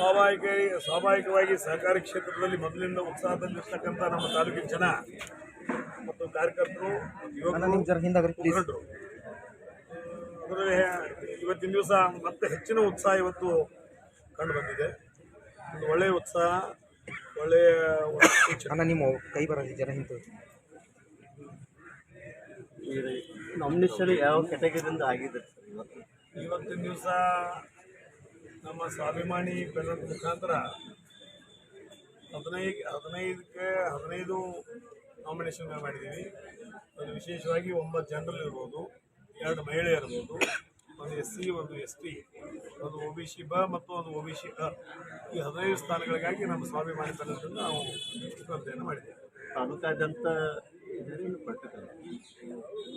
ಸ್ವಾಭಾವಿಕ ಸ್ವಾಭಾವಿಕವಾಗಿ ಸಹಕಾರಿ ಕ್ಷೇತ್ರದಲ್ಲಿ ಮೊದಲಿಂದ ಉತ್ಸಾಹದಲ್ಲಿರ್ತಕ್ಕಂಥ ನಮ್ಮ ತಾಲೂಕಿನ ಜನ ಮತ್ತು ಕಾರ್ಯಕರ್ತರು ಯುವಕರು ಇವತ್ತಿನ ದಿವಸ ಮತ್ತೆ ಹೆಚ್ಚಿನ ಉತ್ಸಾಹ ಇವತ್ತು ಕಂಡು ಬಂದಿದೆ. ಒಂದು ಒಳ್ಳೆಯ ಉತ್ಸಾಹ ಒಳ್ಳೆಯ ನಿಮ್ಮ ಕೈ ಬರೋದು ಜನ ಹಿಂದೆ. ನಾಮಿನೇಷನ್ ಯಾವ ಕೆಟಗರಿಯಿಂದ ಆಗಿದೆ ಸರ್ ಇವತ್ತು? ಇವತ್ತಿನ ದಿವಸ ನಮ್ಮ ಸ್ವಾಭಿಮಾನಿ ಬೆನ್ನದ ಮುಖಾಂತರ ಹದಿನೈದು ಹದಿನೈದಕ್ಕೆ ಹದಿನೈದು ನಾಮಿನೇಷನ್ ಮಾಡಿದ್ದೀವಿ ಅದು ವಿಶೇಷವಾಗಿ ಒಂಬತ್ತು ಜನರಲ್ ಇರ್ಬೋದು ಎರಡು ಮಹಿಳೆ ಇರ್ಬೋದು ಒಂದು ಎಸ್ ಸಿ ಒಂದು ಎಸ್ ಟಿ ಒಂದು ಒ ಬಿ ಸಿ ಬ ಮತ್ತು ಒಂದು ಒ ಬಿ ಸಿ ಅ. ಈ ಹದಿನೈದು ಸ್ಥಾನಗಳಿಗಾಗಿ ನಮ್ಮ ಸ್ವಾಭಿಮಾನಿ ಬೆನ್ನದಿಂದ ನಾವು ಸ್ಪರ್ಧೆಯನ್ನು ಮಾಡಿದ್ದೇವೆ. ತಾಲೂಕಾದ್ಯಂತ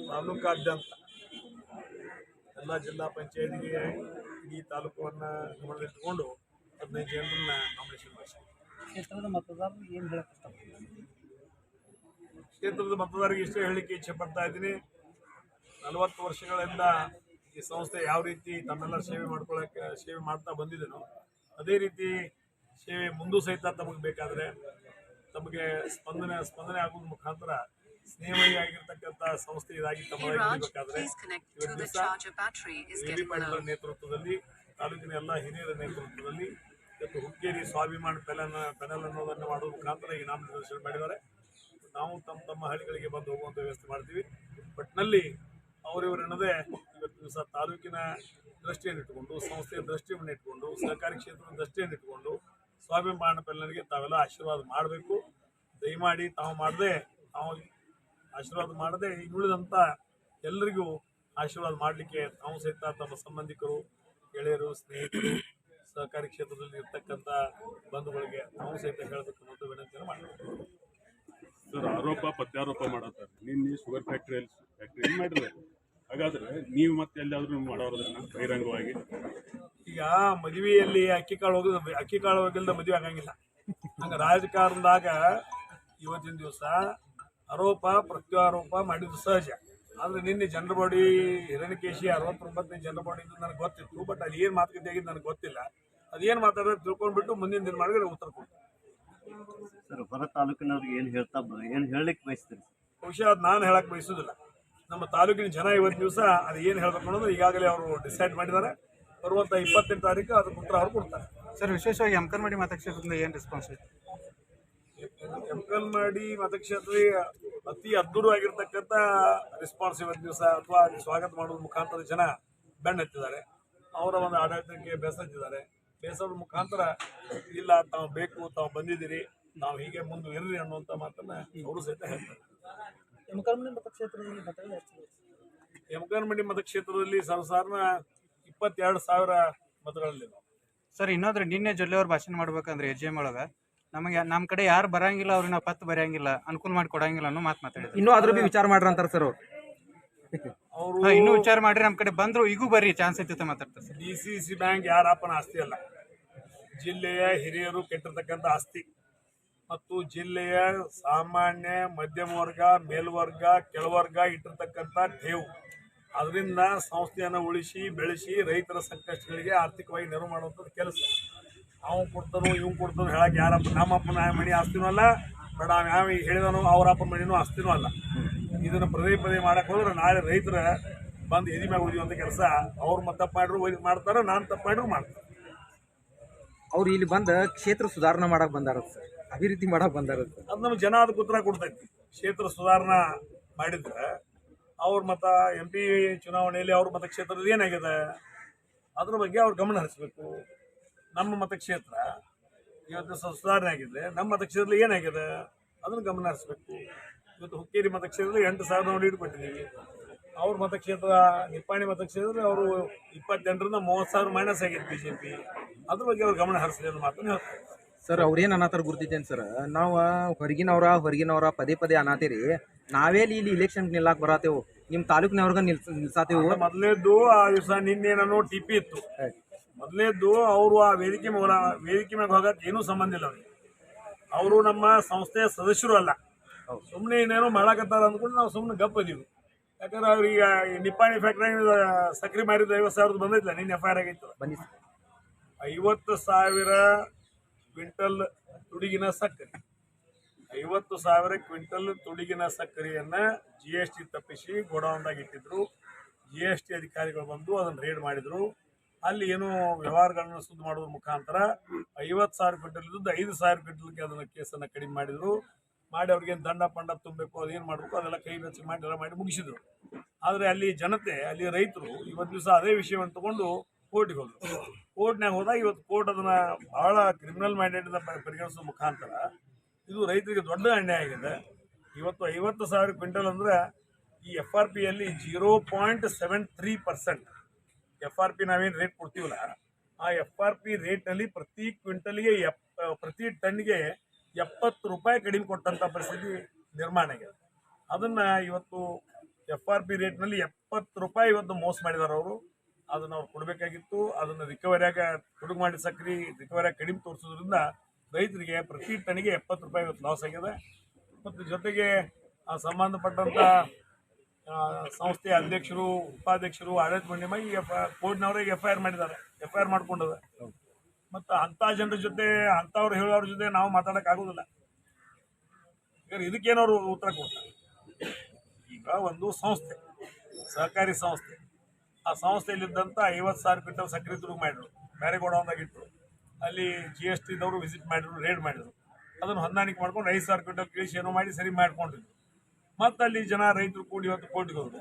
ತಾಲೂಕಾದ್ಯಂತ. ಎಲ್ಲ ಜಿಲ್ಲಾ ಪಂಚಾಯತಿಗೆ ತಾಲೂಕನ್ನು ಗಮನದಲ್ಲಿಟ್ಟುಕೊಂಡು ಹದಿನೈದು ಜನರನ್ನ ನಾಮಿನೇಷನ್ ಮಾಡಿಸಿದ್ವಿ. ಕ್ಷೇತ್ರದ ಮತದಾರರು ಏನು ಹೇಳಕ್ಕೆ ಕ್ಷೇತ್ರದ ಮತದಾರರಿಗೆ ಇಷ್ಟೇ ಹೇಳಲಿಕ್ಕೆ ಇಚ್ಛೆ ಪಡ್ತಾ ಇದ್ದೀನಿ. ನಲವತ್ತು ವರ್ಷಗಳಿಂದ ಈ ಸಂಸ್ಥೆ ಯಾವ ರೀತಿ ತಮ್ಮೆಲ್ಲರ ಸೇವೆ ಮಾಡ್ಕೊಳಕ್ಕೆ ಸೇವೆ ಮಾಡ್ತಾ ಬಂದಿದ್ದೇನೋ ಅದೇ ರೀತಿ ಸೇವೆ ಮುಂದೂ ಸಹಿತ ತಮಗೆ ಬೇಕಾದರೆ ತಮಗೆ ಸ್ಪಂದನೆ ಸ್ಪಂದನೆ ಆಗೋದ್ರ ಮುಖಾಂತರ ಸ್ನೇಹಮಯಿ ಆಗಿರ್ತಕ್ಕಂಥ ಸಂಸ್ಥೆ ಇದಾಗಿ ತಮ್ಮ ಇವತ್ತು ದಿವಸ. ನೇತೃತ್ವದಲ್ಲಿ ತಾಲೂಕಿನ ಎಲ್ಲ ಹಿರಿಯರ ನೇತೃತ್ವದಲ್ಲಿ ಇವತ್ತು ಹುಕ್ಕೇರಿ ಸ್ವಾಭಿಮಾನ ಪೆಲನ ಪೆನಲ್ ಅನ್ನೋದನ್ನು ಮಾಡುವ ಮುಖಾಂತರ ಈ ನಾಮನಿರ್ದೇಶನ ಮಾಡಿದ್ದಾರೆ. ನಾವು ತಮ್ಮ ತಮ್ಮ ಹಳ್ಳಿಗಳಿಗೆ ಬಂದು ಹೋಗುವಂಥ ವ್ಯವಸ್ಥೆ ಮಾಡ್ತೀವಿ. ಒಟ್ಟಿನಲ್ಲಿ ಅವರಿವರೆನ್ನದೇ ಇವತ್ತು ದಿವಸ ತಾಲೂಕಿನ ದೃಷ್ಟಿಯನ್ನು ಇಟ್ಟುಕೊಂಡು ಸಂಸ್ಥೆಯ ದೃಷ್ಟಿಯನ್ನು ಇಟ್ಟುಕೊಂಡು ಸಹಕಾರಿ ಕ್ಷೇತ್ರದ ದೃಷ್ಟಿಯನ್ನು ಇಟ್ಟುಕೊಂಡು ಸ್ವಾಭಿಮಾನ ಪೆಲ್ಲನಿಗೆ ತಾವೆಲ್ಲ ಆಶೀರ್ವಾದ ಮಾಡಬೇಕು. ದಯಮಾಡಿ ತಾವು ಮಾಡದೆ ತಾವು ಆಶೀರ್ವಾದ ಮಾಡದೆ ಉಳಿದಂಥ ಎಲ್ಲರಿಗೂ ಆಶೀರ್ವಾದ ಮಾಡಲಿಕ್ಕೆ ತಾವು ಸಹಿತ ತಮ್ಮ ಸಂಬಂಧಿಕರು ಗೆಳೆಯರು ಸ್ನೇಹಿತರು ಸಹಕಾರಿ ಕ್ಷೇತ್ರದಲ್ಲಿ ಇರ್ತಕ್ಕಂಥ ಬಂಧುಗಳಿಗೆ ತಾವು ಸಹಿತ ಹೇಳಬೇಕು ಅನ್ನೋದು ವಿನಂತಿಯನ್ನು ಮಾಡಬೇಕು ಸರ್ ಆರೋಪ ಪ್ರತ್ಯಾರೋಪ ಮಾಡತ್ತಾರೆ. ನಿನ್ನೆ ಶುಗರ್ ಫ್ಯಾಕ್ಟ್ರಿಯಲ್ಲಿ ಫ್ಯಾಕ್ಟ್ರಿ ಮಾಡಿದ್ರೆ? ಹಾಗಾದ್ರೆ ನೀವು ಮತ್ತೆ ಎಲ್ಲಾದ್ರೂ ಮಾಡೋರದನ್ನ ಬಹಿರಂಗವಾಗಿ? ಈಗ ಮದುವೆಯಲ್ಲಿ ಅಕ್ಕಿ ಕಾಳು ಹೋಗೋದು ಅಕ್ಕಿ ಕಾಳು ಹೋಗಿಲ್ದ ಮದುವೆ ಆಗಂಗಿಲ್ಲ. ಹಂಗೆ ರಾಜಕಾರಣದಾಗ ಇವತ್ತಿನ ದಿವಸ ಆರೋಪ ಪ್ರತ್ಯಾರೋಪ ಮಾಡಿದ್ದು ಸಹಜ. ಆದ್ರೆ ನಿನ್ನೆ ಜನರ ಬಾಡಿ ಹಿರಣ್ಯಕೇಶಿ ಅರವತ್ತೊಂಬತ್ತನೇ ಜನರ ಬಾಡಿ ಇದ್ದು ನನಗೆ ಗೊತ್ತಿತ್ತು ಬಟ್ ಅಲ್ಲಿ ಏನು ಮಾತುಕತೆ ಆಗಿದ್ದು ನನಗೆ ಗೊತ್ತಿಲ್ಲ. ಅದೇನು ಮಾತಾಡೋದು ತಿಳ್ಕೊಂಡ್ಬಿಟ್ಟು ಮುಂದಿನ ದಿನ ಮಾಡಿದ್ರೆ ಉತ್ತರ ಕೊಡ್ತೀನಿ. ಸರ್ ಹೊರ ತಾಲೂಕಿನವ್ರಿಗೆ ಏನು ಹೇಳ್ತಾ ಬ- ಏನು ಹೇಳಲಿಕ್ಕೆ ಬಯಸ್ತೀರಿ? ಬಹುಶಃ ಅದು ನಾನು ಹೇಳಕ್ಕೆ ಬಯಸೋದಿಲ್ಲ. ನಮ್ಮ ತಾಲೂಕಿನ ಜನ ಇವತ್ತು ದಿವಸ ಅದು ಏನು ಹೇಳ್ಬೇಕು ಅನ್ನೋದು ಈಗಾಗಲೇ ಅವರು ಡಿಸೈಡ್ ಮಾಡಿದ್ದಾರೆ. ಬರುವಂಥ ಇಪ್ಪತ್ತೆಂಟು ತಾರೀಕು ಅದಕ್ಕೆ ಉತ್ತರ ಅವ್ರು ಕೊಡ್ತಾರೆ. ಸರ್ ವಿಶೇಷವಾಗಿ ಎಮ್ಕನ್ಮಡಿ ಮತಕ್ಷೇತ್ರದಿಂದ ಏನು ರೆಸ್ಪಾನ್ಸ್ ಐತೆ ಎಂಕಲ್ ಮಾಡಿ ಮತಕ್ಷೇತ್ರದಲ್ಲಿ ಅತಿ ಅದ್ಭುತವಾಗಿರ್ತಕ್ಕಂಥ ರೆಸ್ಪಾನ್ಸ್ ಇವತ್ತು ದಿವಸ ಅಥವಾ ಸ್ವಾಗತ ಮಾಡುವ ಮುಖಾಂತರ ಜನ ಬೆನ್ನತ್ತಿದ್ದಾರೆ ಅವರ ಒಂದು ಆಡಳಿತಕ್ಕೆ ಬೇಸತ್ತಿದ್ದಾರೆ ಬೇಸರದ ಮುಖಾಂತರ ಇಲ್ಲ ತಾವು ಬೇಕು ತಾವು ಬಂದಿದ್ದೀರಿ ನಾವು ಹೀಗೆ ಮುಂದುವರಿ ಅನ್ನುವಂಥ ಮಾತನ್ನ ಅವರು ಸಹಿತ ಹೇಳ್ತಾರೆ. ಯಮಕನಮಂಡಿ ಮತಕ್ಷೇತ್ರದಲ್ಲಿ ಸರ್ವಸಾಧಾರಣ ಇಪ್ಪತ್ತೆರಡು ಸಾವಿರ ನಾವು ಸರ್ ಇನ್ನೊಂದ್ರೆ ನಿನ್ನೆ ಜೊಲ್ಲೆ ಅವ್ರು ಭಾಷಣ ಮಾಡ್ಬೇಕಂದ್ರೆ ಎಜ್ ಜಿ ಎಂ ಒಳಗೆ ನಮಗೆ ನಮ್ಮ ಕಡೆ ಯಾರು ಬರಂಗಿಲ್ಲ ಅವ್ರಿಗೆ ನಾವು ಪತ್ತು ಬರೆಯಂಗಿಲ್ಲ ಅನುಕೂಲ ಮಾಡಿ ಕೊಡಂಗಿಲ್ಲ ಅನ್ನೋ ಮಾತು ಮಾತಾಡಿದ್ರು. ಇನ್ನೂ ಅದ್ರ ಬಿ ವಿಚಾರ ಮಾಡ್ರಿ ಅಂತಾರೆ ಸರ್ ಅವ್ರು. ಅವರು ಹಾ, ಇನ್ನೂ ವಿಚಾರ ಮಾಡ್ರಿ ನಮ್ಮ ಕಡೆ ಬಂದ್ರು ಈಗೂ ಬರ್ರಿ ಚಾನ್ಸ್ ಐತೆ ಮಾತಾಡ್ತಾರೆ sir. D C C bank ಯಾರಪ್ಪನ ಆಸ್ತಿ ಅಲ್ಲ. ಜಿಲ್ಲೆಯ ಹಿರಿಯರು ಕೆಟ್ಟಿರ್ತಕ್ಕಂಥ ಆಸ್ತಿ. ಮತ್ತು ಜಿಲ್ಲೆಯ ಸಾಮಾನ್ಯ ಮಧ್ಯಮ ವರ್ಗ ಮೇಲ್ವರ್ಗ ಕೆಳವರ್ಗ ಇಟ್ಟಿರ್ತಕ್ಕಂಥ ಠೇವು. ಅದರಿಂದ ಸಂಸ್ಥೆಯನ್ನು ಉಳಿಸಿ ಬೆಳೆಸಿ ರೈತರ ಸಂಕಷ್ಟಗಳಿಗೆ ಆರ್ಥಿಕವಾಗಿ ನೆರವು ಮಾಡುವಂಥದ್ದು ಕೆಲಸ. ಅವ್ನು ಕೊಡ್ತಾನೋ ಇವ್ನು ಕೊಡ್ತಾನು ಹೇಳಕ್ಕೆ ಯಾರಪ್ಪ ನಮ್ಮಪ್ಪನ ಮಣಿ ಆಸ್ತಿನೂ ಅಲ್ಲ ಬೇಡ ನಾವು ಯಾವ ಹೇಳಿದನೋ ಅವರಪ್ಪನ ಮಣಿನೂ ಆಸ್ತಿನೂ ಅಲ್ಲ. ಇದನ್ನು ಪದೇ ಪದೇ ಮಾಡಕ್ಕೆ ಹೋದ್ರೆ ನಾಳೆ ರೈತರ ಬಂದು ಎದಿ ಮ್ಯಾಗ ಅಂತ ಕೆಲಸ ಅವ್ರು ಮತ್ತೆ ತಪ್ಪು ಮಾಡಿದ್ರು ಮಾಡ್ತಾರೆ ನಾನು ತಪ್ಪು ಮಾಡಿದ್ರು ಮಾಡ್ತಾರೆ. ಅವ್ರು ಇಲ್ಲಿ ಬಂದ ಕ್ಷೇತ್ರ ಸುಧಾರಣೆ ಮಾಡಕ್ ಬಂದಾರ ಸರ್ ಅಭಿವೃದ್ಧಿ ಮಾಡಕ್ ಬಂದಾರ ಅದು ನಮ್ಗೆ ಜನ ಅದು ಉತ್ತರ ಕೊಡ್ತೈತಿ. ಕ್ಷೇತ್ರ ಸುಧಾರಣೆ ಮಾಡಿದ್ರೆ ಅವ್ರು ಮತ ಎಂ ಪಿ ಚುನಾವಣೆಯಲ್ಲಿ ಅವ್ರ ಮತಕ್ಷೇತ್ರದ ಏನಾಗಿದೆ ಅದ್ರ ಬಗ್ಗೆ ಅವ್ರು ಗಮನ ಹರಿಸ್ಬೇಕು. ನಮ್ಮ ಮತಕ್ಷೇತ್ರ ಇವತ್ತು ಸುಧಾರಣೆ ಆಗಿದೆ. ನಮ್ಮ ಮತಕ್ಷೇತ್ರದಲ್ಲಿ ಏನಾಗಿದೆ? ಅದನ್ನು ಗಮನ ಹರಿಸ್ಬೇಕು ಇವತ್ತು ಹುಕ್ಕೇರಿ ಮತಕ್ಷೇತ್ರದಲ್ಲಿ ಎಂಟು ಸಾವಿರ ನೋಡಿ ಇಟ್ಕೊಟ್ಟಿದ್ದೀವಿ ಅವ್ರ ಮತಕ್ಷೇತ್ರ ನಿಪ್ಪಾಣಿ ಮತಕ್ಷೇತ್ರದಲ್ಲಿ ಅವರು ಇಪ್ಪತ್ತೆಂಟರಿಂದ ಮೂವತ್ತು ಸಾವಿರ ಮೈನಸ್ ಆಗಿದೆ ಬಿ ಜೆ ಪಿ ಅದ್ರ ಬಗ್ಗೆ ಅವ್ರು ಗಮನ ಹರಿಸಲಿ ಅನ್ನೋ ಮಾತನ್ನು ಸರ್ ಅವ್ರೇನು ಅನಾಥರ ಗುರ್ತಿದ್ದೇನೆ ಸರ್? ನಾವು ಹೊರಗಿನವ್ರ ಹೊರಗಿನವ್ರ ಪದೇ ಪದೇ ಅನ್ನತ್ತೀರಿ ನಾವೇಲಿ ಇಲ್ಲಿ ಇಲೆಕ್ಷನ್ ನಿಲ್ಲಾಕ್ ಬರತ್ತೇವು ನಿಮ್ಮ ತಾಲೂಕಿನವ್ರಿಗೆ ನಿಲ್ಸ ನಿಲ್ಸಾತೇವು. ಮೊದಲೇದ್ದು ಆ ದಿವಸ ನಿನ್ನೆ ನೋಡಿ ಟಿ ಪಿ ಇತ್ತು. ಮೊದಲೇದ್ದು ಅವರು ಆ ವೇದಿಕೆ ಮೇಲೆ ವೇದಿಕೆ ಮ್ಯಾಗ ಹೋಗಕ್ಕೆ ಏನೂ ಸಂಬಂಧ ಇಲ್ಲ ಅವ್ರಿಗೆ. ಅವರು ನಮ್ಮ ಸಂಸ್ಥೆಯ ಸದಸ್ಯರು ಅಲ್ಲ. ಸುಮ್ಮನೆ ಇನ್ನೇನು ಮಾಡಕತ್ತಾರ ಅಂದ್ಕೊಂಡು ನಾವು ಸುಮ್ಮನೆ ಗಪ್ಪದೀವಿ ಯಾಕಂದ್ರೆ ಅವ್ರಿಗೆ ಈ ನಿಪ್ಪಾಣಿ ಫ್ಯಾಕ್ಟ್ರಿ ಸಕ್ರೆ ಮಾರಿದ ಐವತ್ತು ಸಾವಿರದ ಬಂದೈತಿಲ್ಲ ನಿನ್ನೆ ಎಫ್ ಐ ಆರ್ ಆಗೈತೆ ಬನ್ನಿ ಐವತ್ತು ಸಾವಿರ ಕ್ವಿಂಟಲ್ ತುಡುಗಿನ ಸಕ್ಕರೆ. ಐವತ್ತು ಸಾವಿರ ಕ್ವಿಂಟಲ್ ತುಡುಗಿನ ಸಕ್ಕರೆಯನ್ನು ಜಿ ಎಸ್ ಟಿ ತಪ್ಪಿಸಿ ಗೋಡೌನ್ದಾಗ ಇಟ್ಟಿದ್ರು. ಜಿ ಎಸ್ ಟಿ ಅಧಿಕಾರಿಗಳು ಬಂದು ಅದನ್ನು ರೇಡ್ ಮಾಡಿದ್ರು. ಅಲ್ಲಿ ಏನು ವ್ಯವಹಾರಗಳನ್ನು ಸುದ್ದಿ ಮಾಡೋದ್ರ ಮುಖಾಂತರ ಐವತ್ತು ಸಾವಿರ ಕ್ವಿಂಟಲ್ ಇದ್ದು ಐದು ಸಾವಿರ ಕ್ವಿಂಟಲ್ಗೆ ಅದನ್ನು ಕೇಸನ್ನು ಕಡಿಮೆ ಮಾಡಿದ್ರು. ಮಾಡಿ ಅವ್ರಿಗೆ ದಂಡ ಪಂಡ ತುಂಬಬೇಕು ಅದೇನು ಮಾಡಬೇಕು, ಅದೆಲ್ಲ ಕೈ ಬೆಚ್ಚಿ ಮಾಡಿ, ಎಲ್ಲ ಮಾಡಿ ಮುಗಿಸಿದ್ರು. ಆದರೆ ಅಲ್ಲಿ ಜನತೆ, ಅಲ್ಲಿ ರೈತರು ಇವತ್ತು ದಿವಸ ಅದೇ ವಿಷಯವನ್ನು ತಗೊಂಡು ಕೋರ್ಟ್ಗೆ ಹೋದ್ರು. ಕೋರ್ಟ್ನಾಗ ಹೋದಾಗ ಇವತ್ತು ಕೋರ್ಟ್ ಅದನ್ನ ಬಹಳ ಕ್ರಿಮಿನಲ್ ಮೈಂಡೆಡ್ ಪರಿಗಣಿಸುವ ಮುಖಾಂತರ ಇದು ರೈತರಿಗೆ ದೊಡ್ಡ ಅನ್ಯಾಯ ಆಗಿದೆ. ಇವತ್ತು ಐವತ್ತು ಸಾವಿರ ಕ್ವಿಂಟಲ್ ಅಂದ್ರೆ ಈ ಎಫ್ ಆರ್ ಪಿಯಲ್ಲಿ zero point seven three percent F R P ನಾವೇನು ರೇಟ್ ಕೊಡ್ತೀವಲ್ಲ, ಆ ಎಫ್ ಆರ್ ಪಿ ರೇಟ್ನಲ್ಲಿ ಪ್ರತಿ ಕ್ವಿಂಟಲ್ಗೆ ಎಪ್ ಪ್ರತಿ ಟನ್ಗೆ ಎಪ್ಪತ್ತು ರೂಪಾಯಿ ಕಡಿಮೆ ಕೊಟ್ಟಂಥ ಪರಿಸ್ಥಿತಿ ನಿರ್ಮಾಣ ಆಗಿದೆ. ಅದನ್ನ ಇವತ್ತು ಎಫ್ ಆರ್ ಪಿ ರೇಟ್ನಲ್ಲಿ ಎಪ್ಪತ್ತು ರೂಪಾಯಿ ಇವತ್ತು ಮೋಸ ಮಾಡಿದ್ದಾರೆ ಅವರು. ಅದನ್ನು ಅವ್ರು ಕೊಡಬೇಕಾಗಿತ್ತು. ಅದನ್ನು ರಿಕವರಿಯಾಗ ಕುಡುಗು ಮಾಡಿ ಸಕ್ರಿ ರಿಕವರಿಯಾಗಿ ಕಡಿಮೆ ತೋರಿಸೋದ್ರಿಂದ ರೈತರಿಗೆ ಪ್ರತಿ ಟನ್ಗೆ ಎಪ್ಪತ್ತು ರೂಪಾಯಿ ಇವತ್ತು ಲಾಸ್ ಆಗಿದೆ. ಮತ್ತು ಜೊತೆಗೆ ಆ ಸಂಬಂಧಪಟ್ಟಂಥ ಸಂಸ್ಥೆಯ ಅಧ್ಯಕ್ಷರು, ಉಪಾಧ್ಯಕ್ಷರು ಆಡಳಿತ ಮಂಡಳಿ ಈ ಎಫ್ ಕೋರ್ಟ್ನವರಿಗೆ ಎಫ್ ಐ ಆರ್ ಮಾಡಿದ್ದಾರೆ. ಎಫ್ ಐ ಆರ್ ಮಾಡ್ಕೊಂಡದ ಮತ್ತು ಅಂಥ ಜನರ ಜೊತೆ, ಅಂಥವ್ರು ಹೇಳೋರ ಜೊತೆ ನಾವು ಮಾತಾಡೋಕ್ಕಾಗೋದಿಲ್ಲ ಈಗ ಇದಕ್ಕೇನವರು ಉತ್ತರ ಕೊಡ್ತಾರೆ? ಈಗ ಒಂದು ಸಂಸ್ಥೆ, ಸಹಕಾರಿ ಸಂಸ್ಥೆ. ಆ ಸಂಸ್ಥೆಯಲ್ಲಿದ್ದಂಥ ಐವತ್ತು ಸಾವಿರ ಕ್ವಿಂಟಲ್ ಸಕ್ಕರೆ ತುಡುಗು ಮಾಡಿದ್ರು. ಬೇರೆ ಅಲ್ಲಿ ಜಿ ಎಸ್ ಟಿದವರು ವಿಸಿಟ್ ಮಾಡಿದ್ರು ರೇಡ್ ಮಾಡಿದ್ರು. ಅದನ್ನು ಹೊಂದಾಣಿಕೆ ಮಾಡ್ಕೊಂಡು ಐದು ಸಾವಿರ ಕ್ವಿಂಟಲ್ ಕೇಳಿಸಿ ಏನೋ ಮಾಡಿ ಸರಿ ಮಾಡ್ಕೊಂಡಿದ್ರು. ಮತ್ತೆ ಅಲ್ಲಿ ಜನ ರೈತರು ಕೂಡಿ ಇವತ್ತು ಕೋರ್ಟ್ಗೆ ಹೋದ್ರು.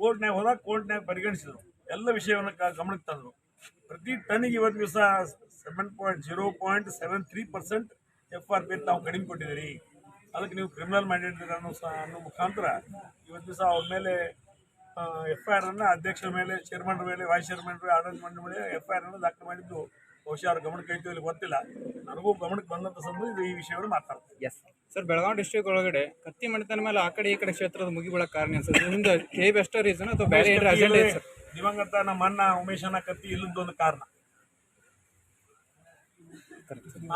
ಕೋರ್ಟ್ನಾಗ ಹೋದಾಗ ಕೋರ್ಟ್ನಾಗ ಪರಿಗಣಿಸಿದ್ರು. ಎಲ್ಲ ವಿಷಯವನ್ನು ಗಮನಕ್ಕೆ ತಂದರು. ಪ್ರತಿ ಟನ್ಗೆ ಇವತ್ತು ದಿವಸ seven point zero point seven three percent F R P ತಾವು ಕಡಿಮೆ ಕೊಟ್ಟಿದ್ದೀರಿ. ಅದಕ್ಕೆ ನೀವು ಕ್ರಿಮಿನಲ್ ಮೈಂಡೆಡ್ ಅನ್ನೋ ಸಹ ಅನ್ನೋ ಮುಖಾಂತರ ಇವತ್ತು ದಿವಸ ಅವ್ರ ಮೇಲೆ ಎಫ್ ಐ ಆರ್ ಅನ್ನು ಅಧ್ಯಕ್ಷರ ಮೇಲೆ ಚೇರ್ಮನ್ ಮೇಲೆ ವೈಸ್ ಚೇರ್ಮನ್ ಆಡಳಿತ ಮಂಡಳಿ ಮೇಲೆ ಎಫ್ ಐ ಆರ್ ಅನ್ನು ದಾಖಲೆ ಮಾಡಿದ್ದು ಬಹುಶಃ ಅವ್ರ ಗಮನಕ್ಕೆ ಐತಿ ಇಲ್ಲಿ ಗೊತ್ತಿಲ್ಲ. ನನಗೂ ಗಮನಕ್ಕೆ ಬಂದಂಥ ಸಂದರ್ಭ ಈ ವಿಷಯವನ್ನು ಮಾತಾಡ್ತೀನಿ. ಎಸ್ ಸರ್ ಬೆಳಗಾವಿ ಡಿಸ್ಟ್ರಿಕ್ಟ್ ಒಳಗಡೆ ಕತ್ತಿ ಮಣಿತನ ಮೇಲೆ ಆ ಕಡೆ ಈ ಕಡೆ ಕ್ಷೇತ್ರದ ಮುಗಿಬಿಡ ಕಾರಣ ಸರ್? ನಿಮ್ದು ರೀಸನ್ ಅಥವಾ ಬೇರೆ ಏನಾರ ಅಜೆಂಡಾ ಸರ್? ದಿವಂಗತ ನಮ್ಮ ಅಣ್ಣ ಉಮೇಶ್ ಅಣ್ಣ ಕತ್ತಿ ಇಲ್ಲದೊಂದು ಕಾರಣ.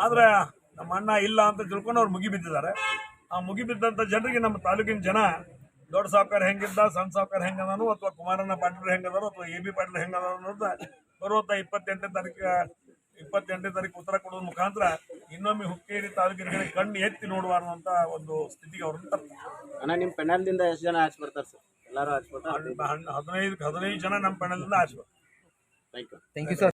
ಆದ್ರೆ ನಮ್ಮ ಅಣ್ಣ ಇಲ್ಲ ಅಂತ ತಿಳ್ಕೊಂಡು ಅವ್ರು ಮುಗಿ ಬಿದ್ದಿದ್ದಾರೆ. ಆ ಮುಗಿ ಬಿದ್ದಂತ ಜನರಿಗೆ ನಮ್ಮ ತಾಲೂಕಿನ ಜನ ದೊಡ್ಡ ಸಾವುಕಾರ ಹೆಂಗಿದ್ದ ಸಣ್ಣ ಸಾವುಕಾರ ಹೆಂಗದಾನು ಅಥವಾ ಕುಮಾರಣ್ಣ ಪಾಟೀಲ್ ಹೆಂಗದಾರು ಅಥವಾ ಎ ಬಿ ಪಾಟೀಲ್ ಹೆಂಗದಾರು ಅನ್ನೋದು ಬರುವಂತ ಇಪ್ಪತ್ತೆಂಟನೇ ತಾರೀಕು ಇಪ್ಪತ್ತೆಂಟನೇ ತಾರೀಕು ಉತ್ತರ ಕೊಡೋದ್ರ ಮುಖಾಂತರ ಇನ್ನೊಮ್ಮೆ ಹುಕ್ಕೇರಿ ತಾಲೂಕಿನ ಕಣ್ಣು ಎತ್ತಿ ನೋಡಬಾರ್ದು ಅನ್ನುವಂತ ಒಂದು ಸ್ಥಿತಿಗೆ ಅವ್ರನ್ನ ತರ್ತಾರೆ. ಅಣ್ಣ ನಿಮ್ಮ ಪೆನಲ್ದಿಂದ ಎಷ್ಟು ಜನ ಆಚೆ ಬರ್ತಾರೆ ಸರ್? ಎಲ್ಲರೂ ಆಚೆ ಬರ್ತಾರೆ? ಹದಿನೈದು ಹದಿನೈದು ಜನ ನಮ್ಮ ಪೆನಲ್ದಿಂದ ಆಚೆ ಬರ್ತಾರೆ. Thank you thank you sir